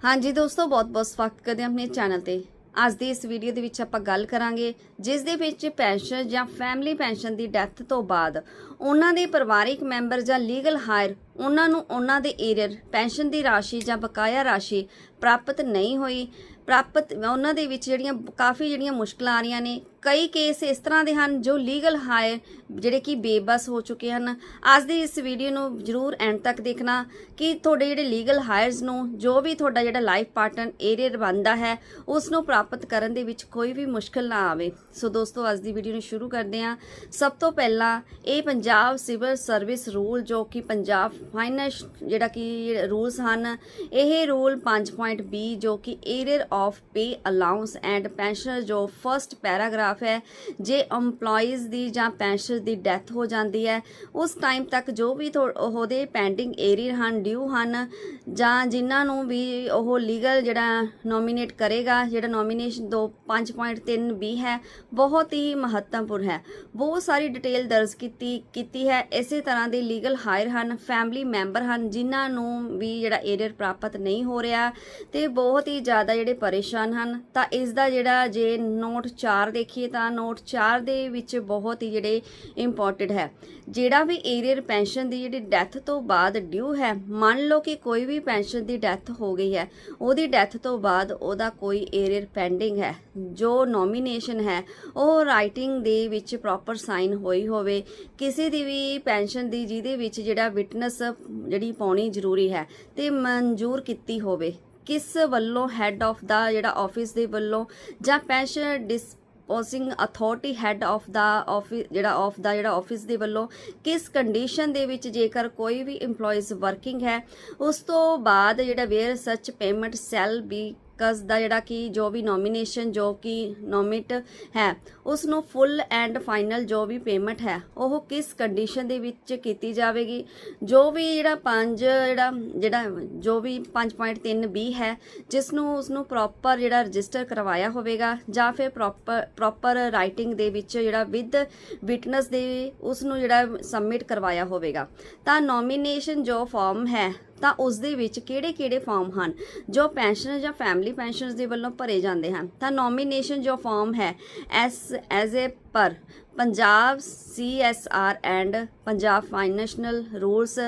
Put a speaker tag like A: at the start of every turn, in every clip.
A: ਹਾਂਜੀ ਦੋਸਤੋ ਬਹੁਤ-ਬਹੁਤ ਸਵਾਗਤ ਕਰਦੇ ਹਾਂ ਆਪਣੇ ਚੈਨਲ ਤੇ। ਅੱਜ ਦੀ ਇਸ ਵੀਡੀਓ ਦੇ ਵਿੱਚ ਆਪਾਂ ਗੱਲ ਕਰਾਂਗੇ, ਜਿਸ ਦੇ ਵਿੱਚ ਪੈਨਸ਼ਨ ਜਾਂ ਫੈਮਿਲੀ ਪੈਨਸ਼ਨ ਦੀ ਡੈਥ ਤੋਂ ਬਾਅਦ ਉਹਨਾਂ ਦੇ ਪਰਿਵਾਰਿਕ ਮੈਂਬਰ ਜਾਂ ਲੀਗਲ ਹਾਇਰ ਉਹਨਾਂ ਨੂੰ ਉਹਨਾਂ ਦੇ ਏਰੀਅਰ ਪੈਨਸ਼ਨ ਦੀ ਰਾਸ਼ੀ ਜਾਂ ਬਕਾਇਆ ਰਾਸ਼ੀ ਪ੍ਰਾਪਤ ਨਹੀਂ ਹੋਈ। ਪ੍ਰਾਪਤ, ਉਹਨਾਂ ਦੇ ਵਿੱਚ ਜਿਹੜੀਆਂ ਕਾਫੀ ਜਿਹੜੀਆਂ ਮੁਸ਼ਕਲਾਂ ਆ ਰਹੀਆਂ ਨੇ, ਕਈ ਕੇਸ ਇਸ ਤਰ੍ਹਾਂ ਦੇ ਹਨ ਜੋ ਲੀਗਲ ਹਾਇਰ ਜਿਹੜੇ ਕਿ ਬੇਬਸ ਹੋ ਚੁੱਕੇ ਹਨ। ਅੱਜ ਦੀ ਇਸ ਵੀਡੀਓ ਨੂੰ ਜਰੂਰ ਐਂਡ ਤੱਕ ਦੇਖਣਾ ਕਿ ਤੁਹਾਡੇ ਜਿਹੜੇ ਲੀਗਲ ਹਾਇਰਸ ਨੂੰ, ਜੋ ਵੀ ਤੁਹਾਡਾ ਜਿਹੜਾ ਲਾਈਫ ਪਾਰਟਨਰ ਏਰੀਅਰ ਬਣਦਾ ਹੈ, ਉਸ ਨੂੰ ਪ੍ਰਾਪਤ ਕਰਨ ਦੇ ਵਿੱਚ ਕੋਈ ਵੀ ਮੁਸ਼ਕਲ ਨਾ ਆਵੇ। ਸੋ ਦੋਸਤੋ, ਅੱਜ ਦੀ ਵੀਡੀਓ ਨੂੰ ਸ਼ੁਰੂ ਕਰਦੇ ਹਾਂ। ਸਭ ਤੋਂ ਪਹਿਲਾਂ ਇਹ ਪੰਜਾਬ ਸਿਵਲ ਸਰਵਿਸ ਰੂਲ ਜੋ ਕਿ ਪੰਜਾਬ ਫਾਈਨੈਂਸ ਜਿਹੜਾ ਕਿ ਰੂਲਸ ਹਨ, ਇਹ ਰੂਲ 5.b ਜੋ ਕਿ arrear of pay allowance and pension ਜੋ ਫਰਸਟ ਪੈਰਾਗ੍ਰਾਫ ਹੈ, ਜੇ EMPLOYEES ਦੀ ਜਾਂ ਪੈਨਸ਼ਨ ਦੀ ਡੈਥ ਹੋ ਜਾਂਦੀ ਹੈ, ਉਸ ਟਾਈਮ ਤੱਕ ਜੋ ਵੀ ਥੋ- ਉਹਦੇ ਪੈਂਡਿੰਗ ਏਰੀਅਰ ਹਨ ਡਿਊ ਹਨ, ਜਾਂ ਜਿਨ੍ਹਾਂ ਨੂੰ ਵੀ ਉਹ ਲੀਗਲ ਜਿਹੜਾ ਨੋਮੀਨੇਟ ਕਰੇਗਾ, ਜਿਹੜਾ ਨੋਮੀਨੇਸ਼ਨ ਦੋ 5.3b ਹੈ, ਬਹੁਤ ਹੀ ਮਹੱਤਵਪੂਰਨ ਹੈ। ਬਹੁਤ ਸਾਰੀ ਡਿਟੇਲ ਦਰਜ ਕੀਤੀ ਕੀਤੀ ਹੈ, ਇਸੇ ਤਰ੍ਹਾਂ ਦੇ ਲੀਗਲ ਹਾਇਰ ਹਨ ਫੈਮਿਲੀ ਮੈਂਬਰ ਹਨ, ਜਿਨ੍ਹਾਂ ਨੂੰ ਵੀ ਜਿਹੜਾ ਏਰੀਅਰ ਪ੍ਰਾਪਤ ਨਹੀਂ ਹੋ ਰਿਹਾ ਤੇ ਬਹੁਤ ਹੀ ਜ਼ਿਆਦਾ ਜਿਹੜੇ ਪਰੇਸ਼ਾਨ ਹਨ। ਤਾਂ ਇਸ ਦਾ ਜਿਹੜਾ ਜੇ ਨੋਟ 4 ਦੇਖੀਏ ਤਾਂ ਨੋਟ 4 ਦੇ ਵਿੱਚ ਬਹੁਤ ਹੀ ਜਿਹੜੇ ਇੰਪੋਰਟੈਂਟ ਹੈ। ਜਿਹੜਾ ਵੀ ਏਰੀਅਰ ਪੈਨਸ਼ਨ ਦੀ ਜਿਹੜੀ ਡੈਥ ਤੋਂ ਬਾਅਦ ਡਿਊ ਹੈ, ਮੰਨ ਲਓ ਕਿ ਕੋਈ ਵੀ ਪੈਨਸ਼ਨ ਦੀ ਡੈਥ ਹੋ ਗਈ ਹੈ, ਉਹਦੀ ਡੈਥ ਤੋਂ ਬਾਅਦ ਉਹਦਾ ਕੋਈ ਏਰੀਅਰ ਪੈਂਡਿੰਗ ਹੈ। ਜੋ ਨੋਮੀਨੇਸ਼ਨ ਹੈ, ਉਹ ਰਾਈਟਿੰਗ ਦੇ ਵਿੱਚ ਪ੍ਰੋਪਰ ਸਾਈਨ ਹੋਈ ਹੋਵੇ। ਕਿਸੇ ਦੀ ਵੀ ਪੈਨਸ਼ਨ ਦੀ ਜਿਹਦੇ ਵਿੱਚ ਜਿਹੜਾ ਵਿਟਨੈਸ ਜਿਹੜੀ ਪਾਉਣੀ ਜ਼ਰੂਰੀ ਹੈ ਤੇ ਮਨਜ਼ੂਰ ਕੀਤੀ ਹੋਵੇ। ਕਿਸ ਵੱਲੋਂ ਹੈੱਡ ਆਫ ਦਾ ਜਿਹੜਾ ਆਫਿਸ ਦੇ ਵੱਲੋਂ ਜਾਂ pension disposing authority head of the office ਜਿਹੜਾ ਆਫ ਦਾ ਜਿਹੜਾ ਆਫਿਸ ਦੇ ਵੱਲੋਂ ਕਿਸ ਕੰਡੀਸ਼ਨ ਦੇ ਵਿੱਚ ਜੇਕਰ ਕੋਈ ਵੀ EMPLOYEES ਵਰਕਿੰਗ ਹੈ, ਉਸ ਤੋਂ ਬਾਅਦ ਜਿਹੜਾ ਵੇਅਰ ਸੱਚ ਪੇਮੈਂਟ ਸੈਲ ਬੀ ਕਸ ਦਾ ਜਿਹੜਾ ਕਿ ਜੋ ਵੀ ਨੋਮੀਨੇਸ਼ਨ ਜੋ ਕਿ ਨੋਮਿਟ ਹੈ ਉਸ ਨੂੰ ਫੁੱਲ ਐਂਡ ਫਾਈਨਲ ਜੋ ਵੀ ਪੇਮੈਂਟ ਹੈ, ਉਹ ਕਿਸ ਕੰਡੀਸ਼ਨ ਦੇ ਵਿੱਚ ਕੀਤੀ ਜਾਵੇਗੀ? ਜੋ ਵੀ ਜਿਹੜਾ ਪੰਜ, ਜਿਹੜਾ ਜਿਹੜਾ ਜੋ ਵੀ 5.3 ਬੀ ਹੈ ਜਿਸ ਨੂੰ ਉਸ ਨੂੰ ਪ੍ਰੋਪਰ ਜਿਹੜਾ ਰਜਿਸਟਰ ਕਰਵਾਇਆ ਹੋਵੇਗਾ, ਜਾਂ ਫਿਰ ਪ੍ਰੋਪਰ ਪ੍ਰੋਪਰ ਰਾਈਟਿੰਗ ਦੇ ਵਿੱਚ ਜਿਹੜਾ ਵਿਦ ਵਿਟਨੈਸ ਦੇ ਉਸ ਨੂੰ ਜਿਹੜਾ ਸਬਮਿਟ ਕਰਵਾਇਆ ਹੋਵੇਗਾ। ਤਾਂ ਨੋਮੀਨੇਸ਼ਨ ਜੋ ਫਾਰਮ ਹੈ ਤਾਂ ਉਸ ਦੇ ਵਿੱਚ ਕਿਹੜੇ-ਕਿਹੜੇ ਫਾਰਮ ਹਨ? ਜੋ ਪੈਨਸ਼ਨਰ ਜਾਂ ਫੈਮਿਲੀ ਪੈਨਸ਼ਨਸ ਦੇ ਵੱਲੋਂ ਭਰੇ ਜਾਂਦੇ ਹਨ। ਤਾਂ ਨੋਮੀਨੇਸ਼ਨ ਜੋ ਫਾਰਮ ਹੈ as as uh per Punjab CSR and Punjab financial rules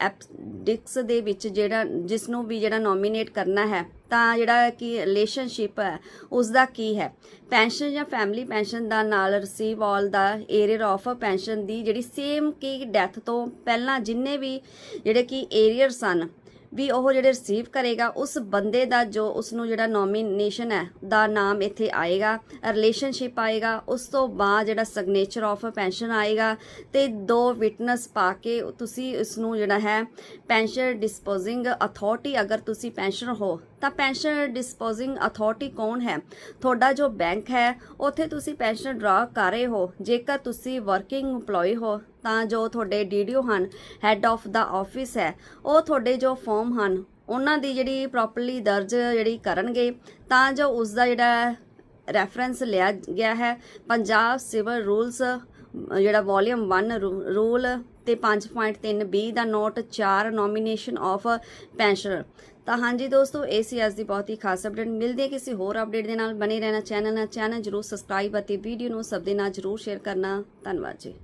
A: appendix ਦੇ ਵਿੱਚ ਜਿਹੜਾ, ਜਿਸ ਨੂੰ ਵੀ ਜਿਹੜਾ ਨੋਮੀਨੇਟ ਕਰਨਾ ਹੈ, ਤਾਂ ਜਿਹੜਾ ਕਿ ਰਿਲੇਸ਼ਨਸ਼ਿਪ ਹੈ ਉਸ ਦਾ ਕੀ ਹੈ? ਪੈਨਸ਼ਨ ਜਾਂ ਫੈਮਿਲੀ ਪੈਨਸ਼ਨ ਦਾ ਨਾਲ ਰਿਸੀਵ ਆਲ ਦਾ ਏਰੀਅਰ ਆਫ ਪੈਨਸ਼ਨ ਦੀ ਜਿਹੜੀ ਸੇਮ ਕੀ ਡੈਥ ਤੋਂ ਪਹਿਲਾਂ ਜਿੰਨੇ ਵੀ ਜਿਹੜੇ ਕਿ ਏਰੀਅਰ ਸਨ ਵੀ ਉਹ ਜਿਹੜੇ ਰਿਸੀਵ ਕਰੇਗਾ, ਉਸ ਬੰਦੇ ਦਾ ਜੋ ਉਸ ਨੂੰ ਜਿਹੜਾ ਨੋਮੀਨੇਸ਼ਨ ਹੈ, ਦਾ ਨਾਮ ਇੱਥੇ ਆਏਗਾ ਰਿਲੇਸ਼ਨਸ਼ਿਪ ਆਏਗਾ, ਉਸ ਤੋਂ ਬਾਅਦ ਜਿਹੜਾ ਸਿਗਨੇਚਰ ਆਫ ਪੈਨਸ਼ਨ ਆਏਗਾ ਤੇ ਦੋ ਵਿਟਨੈਸ ਪਾ ਕੇ ਤੁਸੀਂ ਇਸ ਨੂੰ ਜਿਹੜਾ ਹੈ ਪੈਨਸ਼ਨ ਡਿਸਪੋਜ਼ਿੰਗ ਅਥਾਰਟੀ ਅਗਰ ਤੁਸੀਂ ਪੈਨਸ਼ਨਰ ਹੋ, ਤਾਂ ਪੈਨਸ਼ਨ ਡਿਸਪੋਜ਼ਿੰਗ ਅਥਾਰਟੀ ਕੌਣ ਹੈ? ਤੁਹਾਡਾ ਜੋ ਬੈਂਕ ਹੈ, ਉੱਥੇ ਤੁਸੀਂ ਪੈਨਸ਼ਨ ਡਰਾ ਕਰ ਰਹੇ ਹੋ, ਜੇਕਰ ਤੁਸੀਂ ਵਰਕਿੰਗ EMPLOYE ਹੋ ਤਾਂ ਜੋ ਤੁਹਾਡੇ ਡੀਡੀਓ ਹਨ ਹੈੱਡ ਆਫ ਦਾ ਆਫਿਸ ਹੈ, ਉਹ ਤੁਹਾਡੇ ਜੋ ਫਾਰਮ ਹਨ, ਉਹਨਾਂ ਦੀ ਜਿਹੜੀ ਪ੍ਰੋਪਰਲੀ ਦਰਜ ਜਿਹੜੀ ਕਰਨਗੇ, ਤਾਂ ਜੋ ਉਸ ਦਾ ਜਿਹੜਾ ਰੈਫਰੈਂਸ ਲਿਆ ਗਿਆ ਹੈ, ਪੰਜਾਬ ਸਿਵਲ ਰੂਲਸ ਜਿਹੜਾ ਵੋਲਿਊਮ 1 ਰੂਲ ਤੇ 5.3 ਬੀ ਦਾ ਨੋਟ 4 ਨੋਮੀਨੇਸ਼ਨ ਆਫ ਪੈਨਸ਼ਨਰ ਤਾਂ ਹਾਂਜੀ ਦੋਸਤੋ, ਇਹ ਸੀ ਅੱਜ ਦੀ ਬਹੁਤ ਹੀ ਖਾਸ ਅਪਡੇਟ ਮਿਲਦੇ ਹਾਂ ਕਿਸੇ ਹੋਰ ਅਪਡੇਟ ਦੇ ਨਾਲ। ਬਣੇ ਰਹਿਣਾ ਚੈਨਲ ਨਾਲ। ਚੈਨਲ ਜਰੂਰ ਸਬਸਕ੍ਰਾਈਬ ਅਤੇ ਵੀਡੀਓ ਨੂੰ ਸਭ ਦੇ ਨਾਲ ਜਰੂਰ ਸ਼ੇਅਰ ਕਰਨਾ। ਧੰਨਵਾਦ ਜੀ।